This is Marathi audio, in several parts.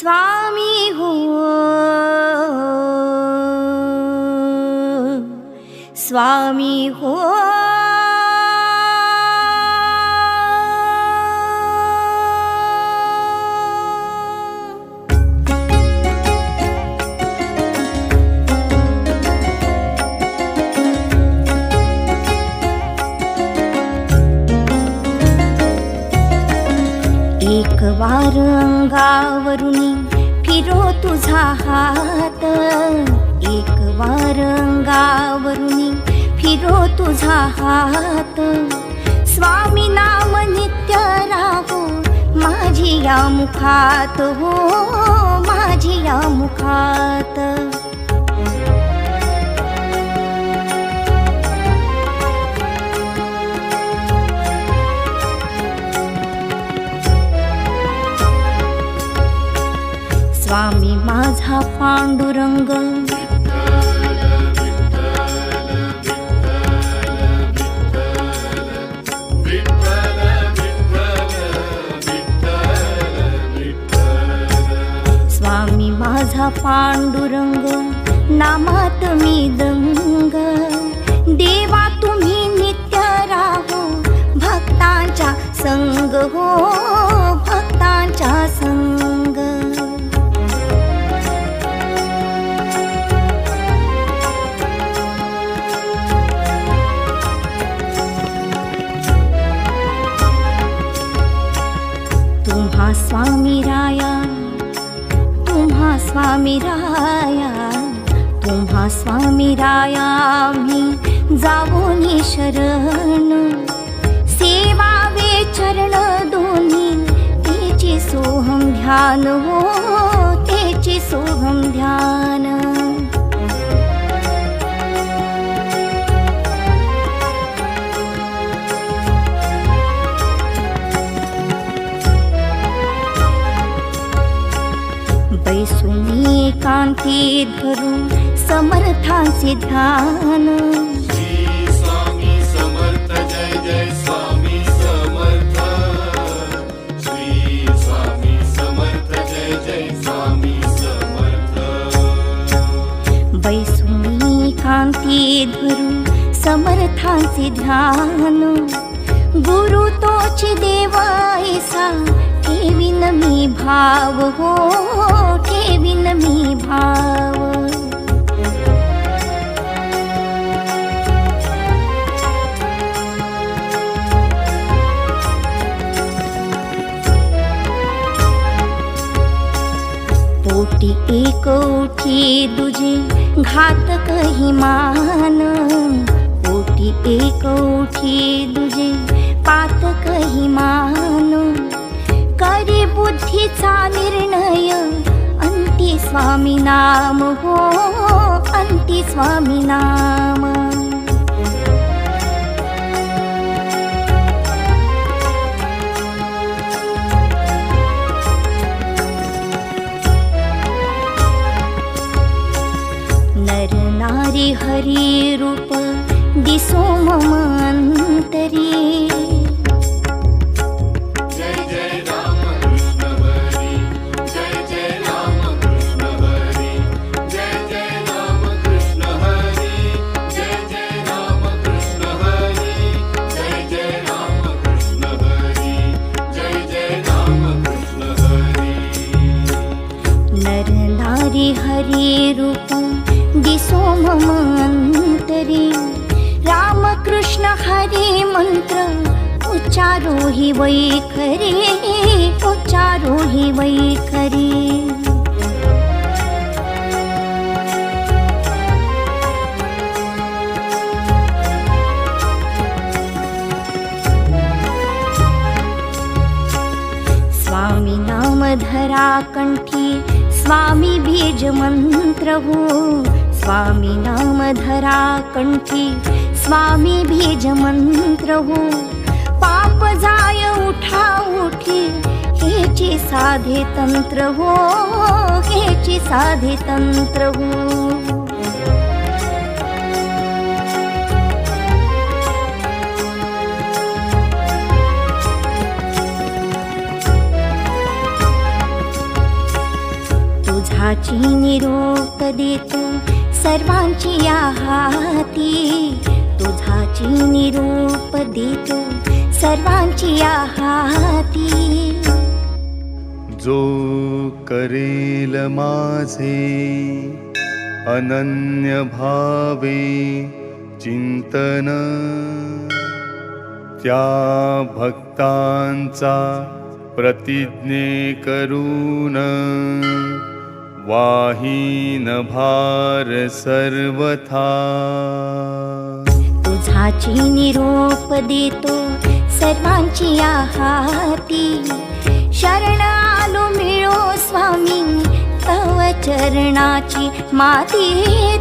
स्वामी हो स्वामी हो अंगावरुनी फिरो तुझा हात. एक वार अंगावरुनी फिरो तुझा हात. स्वामी नाम नित्य राहो माझी या मुखात हो माझी या मुखात. पांडुरंग नामा तुम्ही दंग. देवा तुम्ही नित्य राहो भक्तांच्या संग हो भक्तांच्या संग. तुम्हा स्वामी राया तुम्हा स्वामी राया तुम्हा स्वामी राया मी जावोनी शरण सेवावे चरण दोन्ही तेची सोहम ध्यान हो तेची सोहम ध्यान. समर्थ बैसुनी कांती धरून समर्थांचे ध्यान. गुरु तोची देवायसा ठेवीन मी भाव हो ठेवीन मी भाव. पोटी एक घातक हिमान. पोटी एक उठी दुजे पातक हिमान. करी बुद्धीचा निर्णय अंती स्वामी नाम हो अंती स्वामी नाम. हरिरूप रूपसो मन्तरिर् लि हरि रूप सोममन्त्रि रामकृष्ण हरि मन्त्र उच्चारोहि वै हरि उच्चारोहि वै हरि स्वामी नाम धराकण् स्वामी बीजमन्त्रवो स्वामी नाम धरा कंठी स्वामी बीज मंत्र हो पाप जाय उठा उठी हेचे साधे तंत्र हो हेचे साधे तंत्र हो तुझाची निरोप देतो सर्वांची या हाती तुझाची निरोप देतो सर्वांची या हाती जो करेल माझे अनन्य भावे चिंतन त्या भक्तांचा प्रतिज्ञे करून वाहीन भार सर्वथा। तुझाची निरोप देतो सर्वांची आहाती। हाती शरण आलो मिळो स्वामी तव चरणाची माती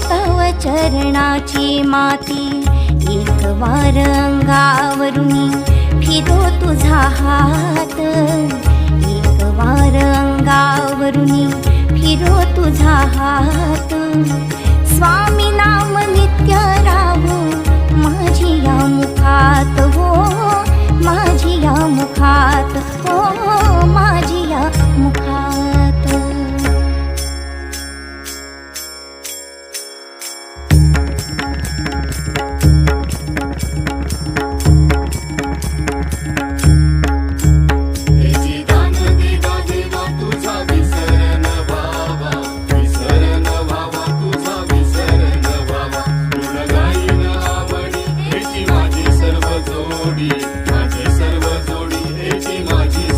तव चरणाची माती। एक वार अंगावरून फिरो तुझा हात। एक वार अंगावरून फिरो तुझा हात. स्वामी नाम सर्व जोडी माझी सर्व जोडी ह्याची माझी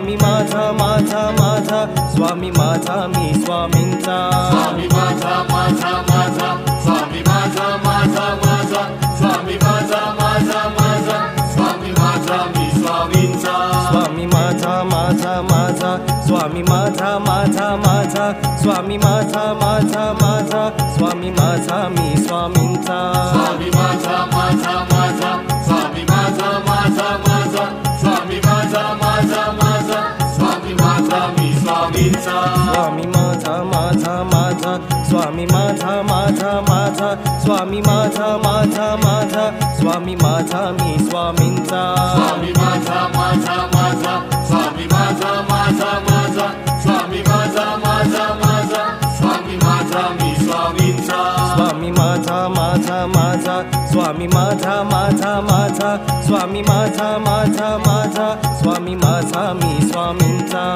स्वामी माझा माझा माझा स्वामी माझा मी स्वामींचा स्वामी माझा माझा माझा स्वामी माझा माझा माझा स्वामी माझा माझा माझा स्वामी माझा मी स्वामींचा स्वामी माझा माझा माझा स्वामी माझा माझा माझा स्वामी माझा माझा माझा स्वामी माझा मी स्वामींचा स्वामी स्वामी माझा माझा माझा स्वामी माझा माझा माझा स्वामी माझा मी स्वामींचा स्वामी माझा माझा माझा स्वामी माझा माझा माझा स्वामी माझा माझा माझा स्वामी माझा मी स्वामींचा स्वामी माझा माझा माझा स्वामी माझा माझा माझा स्वामी माझा माझा माझा स्वामी माझा मी स्वामींचा